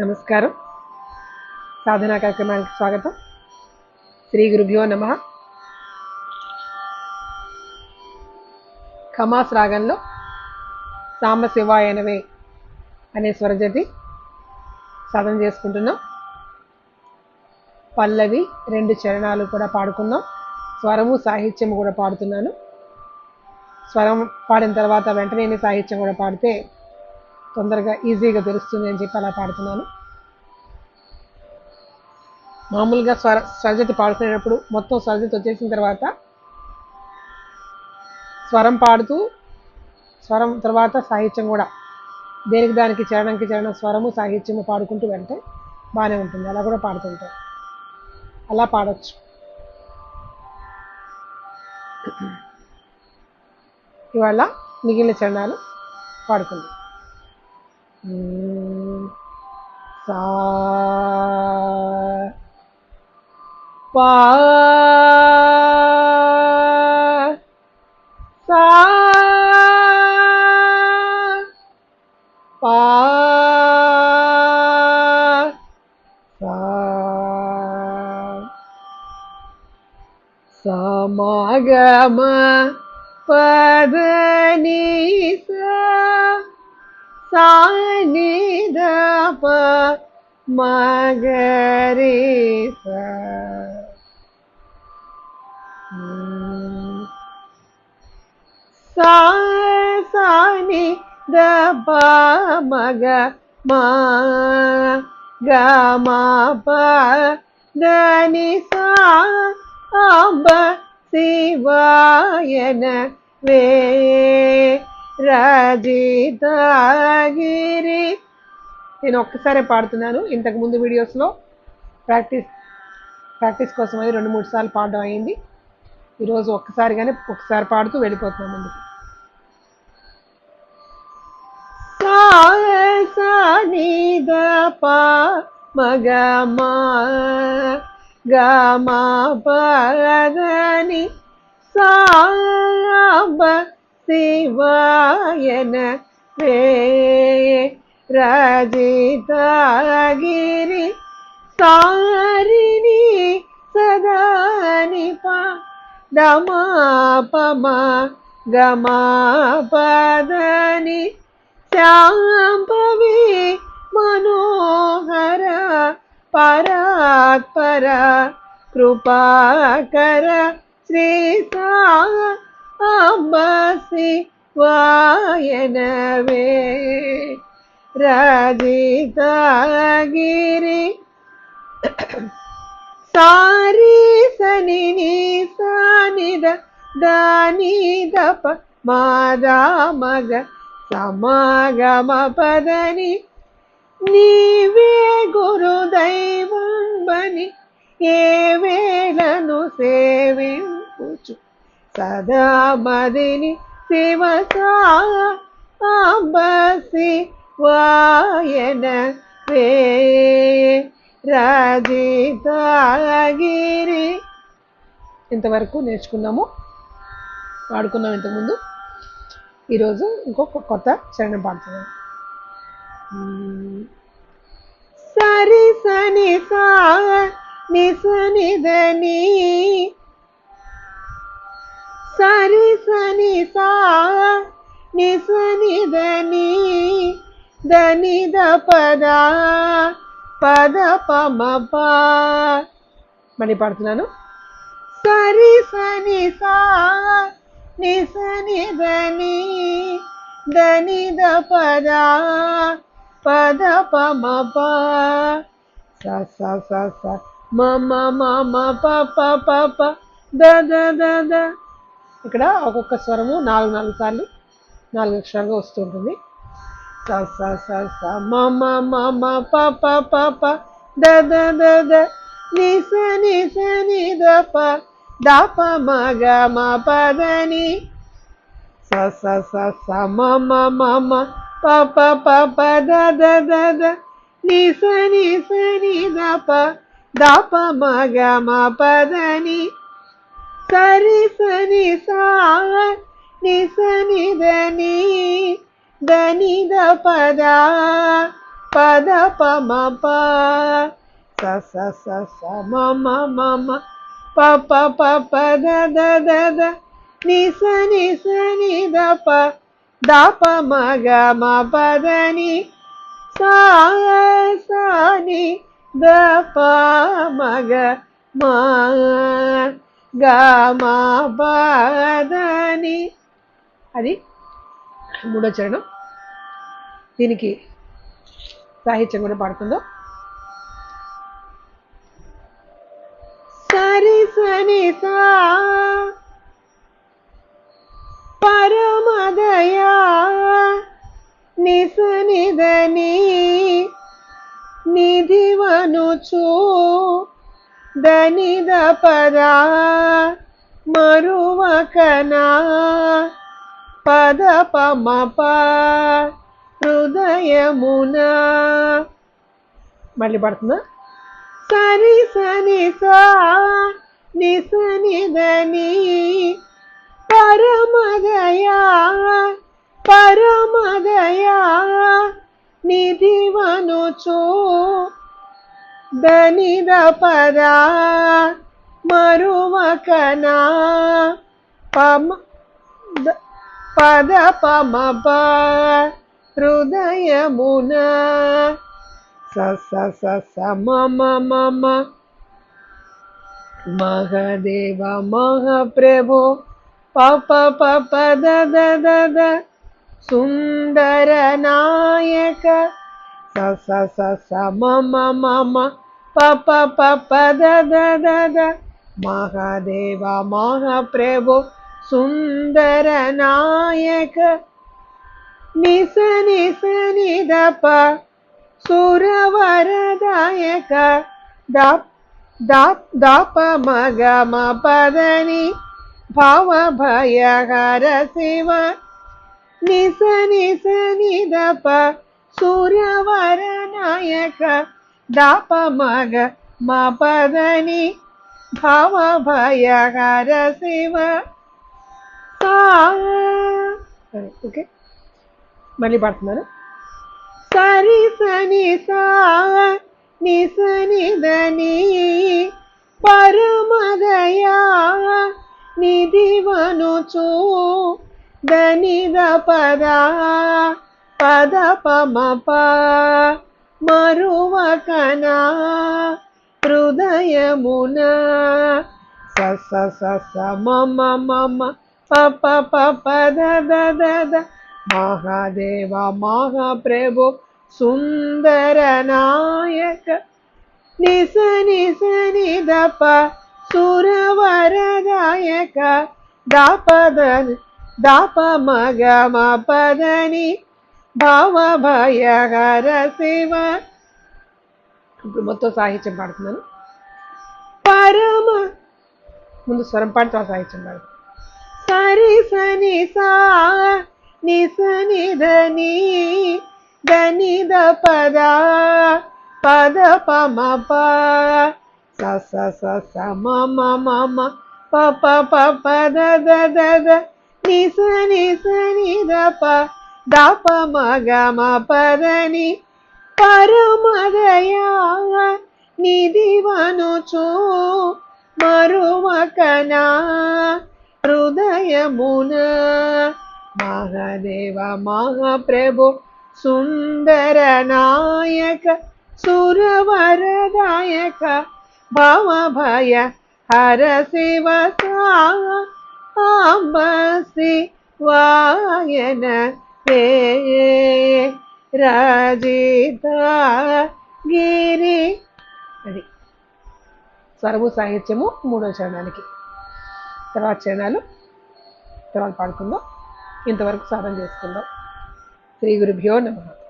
నమస్కారం. సాధనా కార్యక్రమానికి స్వాగతం. శ్రీ గురుభ్యో నమ. ఖమాస్ రాగంలో సాంబశివాయనవే అనే స్వరజతి సాధన చేసుకుంటున్నాం. పల్లవి రెండు చరణాలు కూడా పాడుకున్నాం. స్వరము సాహిత్యము కూడా పాడుతున్నాను. స్వరం పాడిన తర్వాత వెంటనే సాహిత్యం కూడా పాడితే తొందరగా ఈజీగా తెలుస్తుంది అని చెప్పి అలా పాడుతున్నాను. మామూలుగా స్వర స్వరజతి పాడుకునేటప్పుడు మొత్తం స్వరజతి వచ్చేసిన తర్వాత స్వరం పాడుతూ స్వరం తర్వాత సాహిత్యం కూడా దేనికి దానికి చరణంకి చరణం స్వరము సాహిత్యము పాడుకుంటూ వెళ్తే బాగానే ఉంటుంది. అలా కూడా పాడుతుంటాం. అలా పాడవచ్చు ఇవాళ మిగిలిన చరణాలు పాడుకుందాం. சா பா சா பா சமாகம பதனீச சானித ப மகரேச. சானி த ப மக மா க மா ப தனி சா அம்ப சிவாயன வே రాజితగిరి నేను ఒక్కసారే పాడుతున్నాను. ఇంతకు ముందు వీడియోస్లో ప్రాక్టీస్ ప్రాక్టీస్ కోసం అది రెండు మూడు సార్లు పాడడం అయింది. ఈరోజు ఒక్కసారిగానే ఒకసారి పాడుతూ వెళ్ళిపోతున్నాం ముందుకు. నిద ప మగ మా పదని సాంబ ശിവായന വേ രജിതഗിരി സാരിണി സദാനി പ ഗമാപമ ഗമാപദനി ശ്യാംഭവി മനോഹര പരാത്പര കൃപാകര ശ്രീ സാ శ్రీ సా అంబసి వాయనవే రాజితగిరి సారి సని సానిద దాని దప మాదా మగ సమాగమ పదని నీవే గురుదైవం బని ఏ వేళను సేవిం సదా మదిని శివ సాంబసి వాయన వే రాజితాగిరి. ఇంతవరకు నేర్చుకున్నాము వాడుకున్నాం ఇంతకుముందు. ఈరోజు ఇంకొక కొత్త చరణం పాడుతున్నాం సరి సని సా నిసనిదని సని సా నిసనిదని దని ద పద పద పమ మళ్ళీ పాడుతున్నాను. సరి సని సా నిసని దని దని ద పద పద పమ ప స స స స మమ మమ ప ప ప ప ద ద ద ద. ఇక్కడ ఒక్కొక్క స్వరము నాలుగు నాలుగు సార్లు నాలుగు అక్షరాలుగా వస్తుంటుంది స స స స మమ మమ ప ప ప ప ద ద ద ద ని స ని స ని ద ప ద ప మ గ మ ప ద ని. స స స స మమ మమ ప ప ప ప ద ద ద ద ని స ని స ని ద ప ద ప మ గ మ ప ద ని. கரிசனி சார் நிசனிதனி தனித பதா பத பமப ச ச ச மம மம ப ப ப ப த த த த நிச நிச நி த ப த ப ம க ம ப த நி சா சா நி த ப ம க மா ప ద అది మూడో చరణం. దీనికి సాహిత్యం కూడా పాడుతుందో సరి సని పరమదయా నిసనిదని నిదని నిధివనుచు దనిద పదా మరువకనా పద పమప ప హృదయమున మళ్ళీ పడుతుందా సరి సని సా నిస నిదని పరమదయా పరమదయా నిధివనుచు ದನಿದ ಪದ ಮರುಮಕನ ಪಮ ಪದ ಪಮ ಪ ಹೃದಯ ಮುನ ಸ ಸ ಸ ಮಮ ಮಮ ಮಹದೇವ ಮಹಾಪ್ರಭು ಪಪ ಪಪ ದ ದ ದ ಸುಂದರ ನಾಯಕ ச ச ச ம ம ம ம. ப ப ப ப த த த த. மகாதேவா மகா சுந்தர நாயக நிச நிச நிதப சுரவரதாயக. தப் தாப் தாப மக பாவ பய சிவ. நிச நிச நிதப పదని భావ భయహర శివ. నిస సూర్యవర నాయక దాప మగ మ పదని శివ ఓకే. మళ్ళీ పాడుతున్నాను. సరి సని సా నిస నిదని పరమదయా నిధివనుచు ద పదా. పద పమ ప మరువకనా హృదయమున స స స స మ మ మ మ ప ప ప ప the the the the Mahadeva మహాప్రభు సుందర నాయక నిస నిస నిద ప సురవరదాయక దాపద దాప మగ మ భావభయహర శివ. ఇప్పుడు మొత్తం సాహిత్యం పాడుతున్నాను. పరమ. ముందు స్వరం పాడుతూ తర్వాత సాహిత్యం పాడు. సరి సని సా ని సని ధని ధని ద పద పద పమ ప స స స స మ మ మ మ ప ప ప ప ద ద ద ద ని స ని స ని ద ప మ గ మ పదని పరమదయా నిధివనుచు మరువకనా హృదయమున మహాదేవ మహాప్రభు సుందర నాయక సురవరదాయక భవ భయ హర శివ సాంబ శివాయన రే రాజిత గిరి అది స్వరము సాహిత్యము మూడో చరణానికి. తర్వాత చరణాలు తర్వాత పాడుకుందాం. ఇంతవరకు సాధన చేసుకుందాం. శ్రీ గురుభ్యో నమః.